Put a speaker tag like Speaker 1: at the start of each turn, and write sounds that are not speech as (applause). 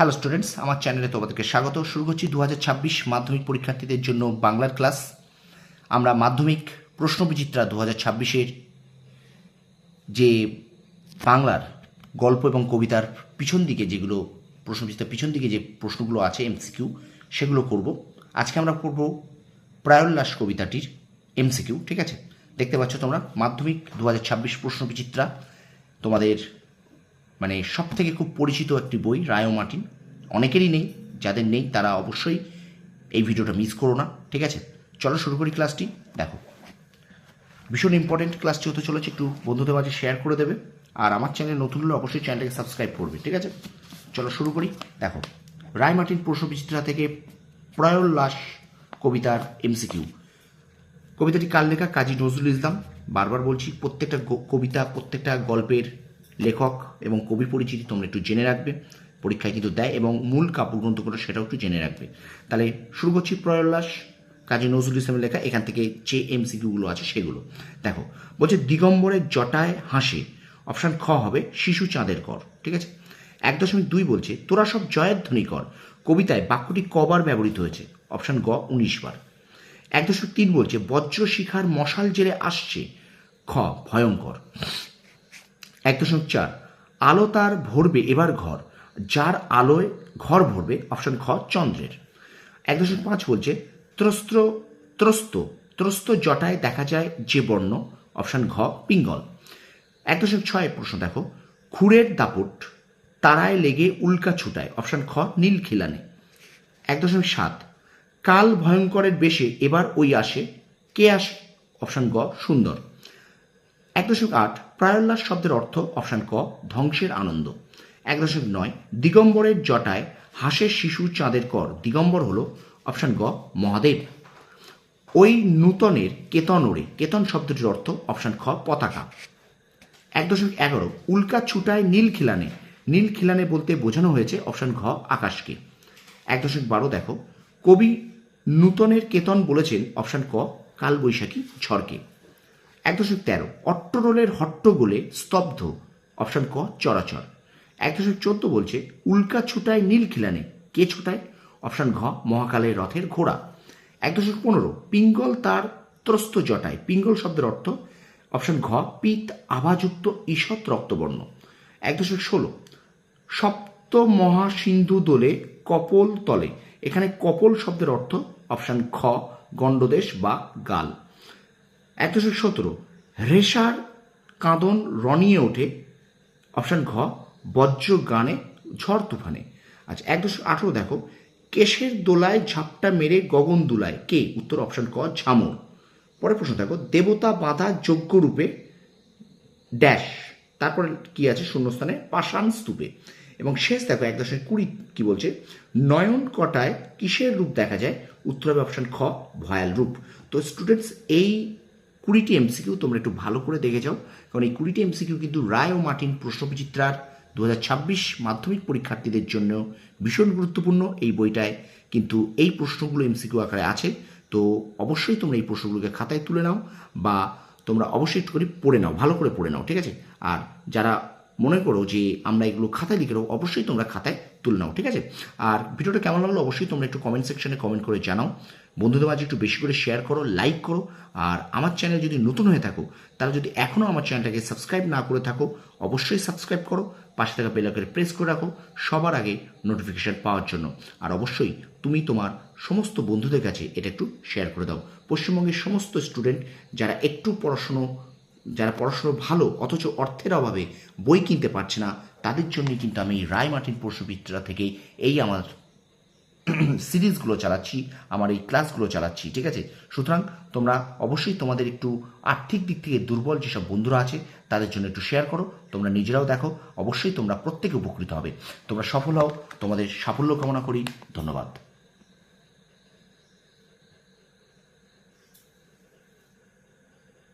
Speaker 1: Hello students আমার চ্যানেলে তোমাদেরকে স্বাগত। শুরু করছি দু হাজার ছাব্বিশ মাধ্যমিক পরীক্ষার্থীদের জন্য বাংলার ক্লাস আমরা মাধ্যমিক প্রশ্নবিচিত্রা দু হাজার যে বাংলার গল্প এবং কবিতার পিছন দিকে যেগুলো, প্রশ্নবিচিত্রার পিছন দিকে যে প্রশ্নগুলো আছে এমসিকিউ সেগুলো করব। আজকে আমরা করব প্রায়োল্লাস কবিতাটির এমসিকিউ ঠিক আছে? দেখতে পাচ্ছ তোমরা, মাধ্যমিক দু হাজার ছাব্বিশ প্রশ্নবিচিত্রা তোমাদের মানে সব থেকে খুব পরিচিত একটি বই রায়ো মার্টিন। অনেকেরই নেই, যাদের নেই তারা অবশ্যই এই ভিডিওটা মিস করো না, ঠিক আছে? চলো শুরু করি ক্লাসটি, দেখো। ভীষণ ইম্পর্টেন্ট ক্লাসটি হতে চলেছে, একটু বন্ধুদের মাঝে শেয়ার করে দেবে। আর আমার চ্যানেল নতুন হলে অবশ্যই চ্যানেলটাকে সাবস্ক্রাইব করবে, ঠিক আছে? চলো শুরু করি, দেখো। রায় মার্টিন প্রশ্নবিচিত্রা থেকে প্রয়োল্লাস কবিতার এমসিকিউ কবিতাটি কার লেখা? কাজী নজরুল ইসলাম। বারবার বলছি, প্রত্যেকটা কবিতা, প্রত্যেকটা গল্পের লেখক এবং কবি পরিচিতি তোমরা একটু জেনে রাখবে, পরীক্ষায় কিন্তু দেয় এবং মূল কাব্যগ্রন্থগুলো সেটাও একটু জেনে রাখবে। তাহলে শুরু করছি প্রয়োল্লাস কাজী নজরুল ইসলামের লেখা, এখান থেকে যে এমসিকিউগুলো আছে সেগুলো। দেখো, বলছে দিগম্বরের জটায় হাসে, অপশান খ হবে শিশু চাঁদের কর, ঠিক আছে? এক দশমিক দুই বলছে, তোরা সব জয়ের ধ্বনি কর, কবিতায় বাক্যটি কবার ব্যবহৃত হয়েছে, অপশান গ উনিশ বার। এক দশমিক তিন বলছে বজ্র শিখার মশাল জেলে আসছে, খ ভয়ঙ্কর। এক দশমিক চার। আলো তার ভরবে এবার ঘর। যার আলোয় ঘর ভরবে, অপশন খ চন্দ্রের। এক দশমিক পাঁচ বলছে ত্রস্ত্র ত্রস্ত ত্রস্ত জটায় দেখা যায় যে বর্ণ, অপশন ঘ, পিঙ্গল। এক দশমিক ছয় প্রশ্ন দেখো, খুরের দাপট তারায় লেগে উল্কা ছুটায়, অপশন খ, নীল খিলানে। এক দশমিক সাত, কাল ভয়ঙ্করের বেশে এবার ওই আসে, কে আসে? অপশন গ, সুন্দর। এক দশমিক আট প্রায়োল্লাস শব্দের অর্থ অপশান ক, ধ্বংসের আনন্দ। এক দশমিক নয়, দিগম্বরের জটায় হাসের শিশু চাঁদের কর। দিগম্বর হল অপশান গ, মহাদেব। ওই নূতনের কেতন ওড়ে। কেতন শব্দটির অর্থ অপশান খ, পতাকা। এক দশমিক এগারো, উল্কা ছুটায় নীল খিলানে। নীল খিলানে বলতে বোঝানো হয়েছে অপশান ঘ, আকাশকে। এক দশমিক বারো, দেখো। কবি নূতনের কেতন বলেছেন অপশান ক, কালবৈশাখী ঝড়কে। এক দশমিক তেরো অট্টরোলের হট্টগোলে স্তব্ধ। অপশন ক, চরাচর। এক দশমিক চোদ্দ বলছে, উল্কা ছুটায় নীল খিলানে, কে ছুটায়? অপশন ঘ মহাকালের রথের ঘোড়া। এক দশমিক পনেরো, পিঙ্গল তার ত্রস্ত জটায়, পিঙ্গল শব্দের অর্থ। অপশন ঘ, পিত আভাযুক্ত ঈষৎ রক্তবর্ণ। এক দশমিক ষোলো সপ্ত মহাসিন্ধু দোলে কপল তলে, এখানে কপল শব্দের অর্থ। অপশন খ, গণ্ডদেশ বা গাল। এক দশমিক সতেরো। রেশার কাঁদন রনিয়ে ওঠে। অপশান ঘ, বজ্র গানে ঝড় তুফানে। আচ্ছা এক দশমিক আঠেরো, দেখো, কেশের দোলায় ঝাপটা মেরে গগন দুলায়। কে? উত্তর অপশান ক ঝামর। পরের প্রশ্ন, দেখো, দেবতা বাঁধা যজ্ঞ রূপে ড্যাশ। তারপরে কি আছে? শূন্যস্থানে পাষাণ স্তূপে। এবং শেষ, দেখো, এক দশমিক কুড়ি, কি বলছে? নয়ন কটায় কিসের রূপ দেখা যায়? উত্তর হবে অপশান খ, ভয়াল রূপ। তো স্টুডেন্টস এই কুড়িটি এমসিকিউ তোমরা একটু ভালো করে দেখে যাও। কারণ এই কুড়িটি এমসিকিউ কিন্তু রায় ও মার্টিন প্রশ্নবিচিত্রার দু হাজার ছাব্বিশ মাধ্যমিক পরীক্ষার্থীদের জন্য ভীষণ গুরুত্বপূর্ণ এই বইটায় কিন্তু এই প্রশ্নগুলো এমসিকিউ আকারে আছে। তো অবশ্যই তোমরা এই প্রশ্নগুলোকে খাতায় তুলে নাও বা তোমরা অবশ্যই একটু করে পড়ে নাও, ভালো করে পড়ে নাও, ঠিক আছে? আর যারা মনে করো যে আমরা এগুলো খাতায় লিখে রাখব অবশ্যই তোমরা খাতায় তুলে নাও, ঠিক আছে? আর ভিডিওটা কেমন লাগল অবশ্যই তোমরা একটু কমেন্ট সেকশনে কমেন্ট করে জানাও। বন্ধুদের মাঝে একটু বেশি করে শেয়ার করো লাইক করো, আর আমার চ্যানেল যদি নতুন হয়ে থাকো তারা যদি এখনও আমার চ্যানেলটাকে সাবস্ক্রাইব না করে থাকো, অবশ্যই সাবস্ক্রাইব করো, পাশে থাকা বেলাকে প্রেস করে রাখো, সবার আগে নোটিফিকেশন পাওয়ার জন্য। আর অবশ্যই তুমি তোমার সমস্ত বন্ধুদের কাছে এটা একটু শেয়ার করে দাও। পশ্চিমবঙ্গের সমস্ত স্টুডেন্ট যারা একটু পড়াশুনো যারা পড়াশুনো ভালো, অথচ অর্থের অভাবে বই কিনতে পারছে না, তাদের জন্যই কিন্তু আমি রায় মার্টিন পশুবিদ্যা থেকে এই আমার (clears throat) সিরিজগুলো চালাচ্ছি, আমার এই ক্লাসগুলো চালাচ্ছি, ঠিক আছে? সুতরাং তোমরা অবশ্যই তোমাদের একটু আর্থিক দিক থেকে দুর্বল যেসব বন্ধুরা আছে, তাদের জন্য একটু শেয়ার করো, তোমরা নিজেরাও দেখো, অবশ্যই তোমরা প্রত্যেকে উপকৃত হবে। তোমরা সফল হও, তোমাদের সাফল্য কামনা করি, ধন্যবাদ।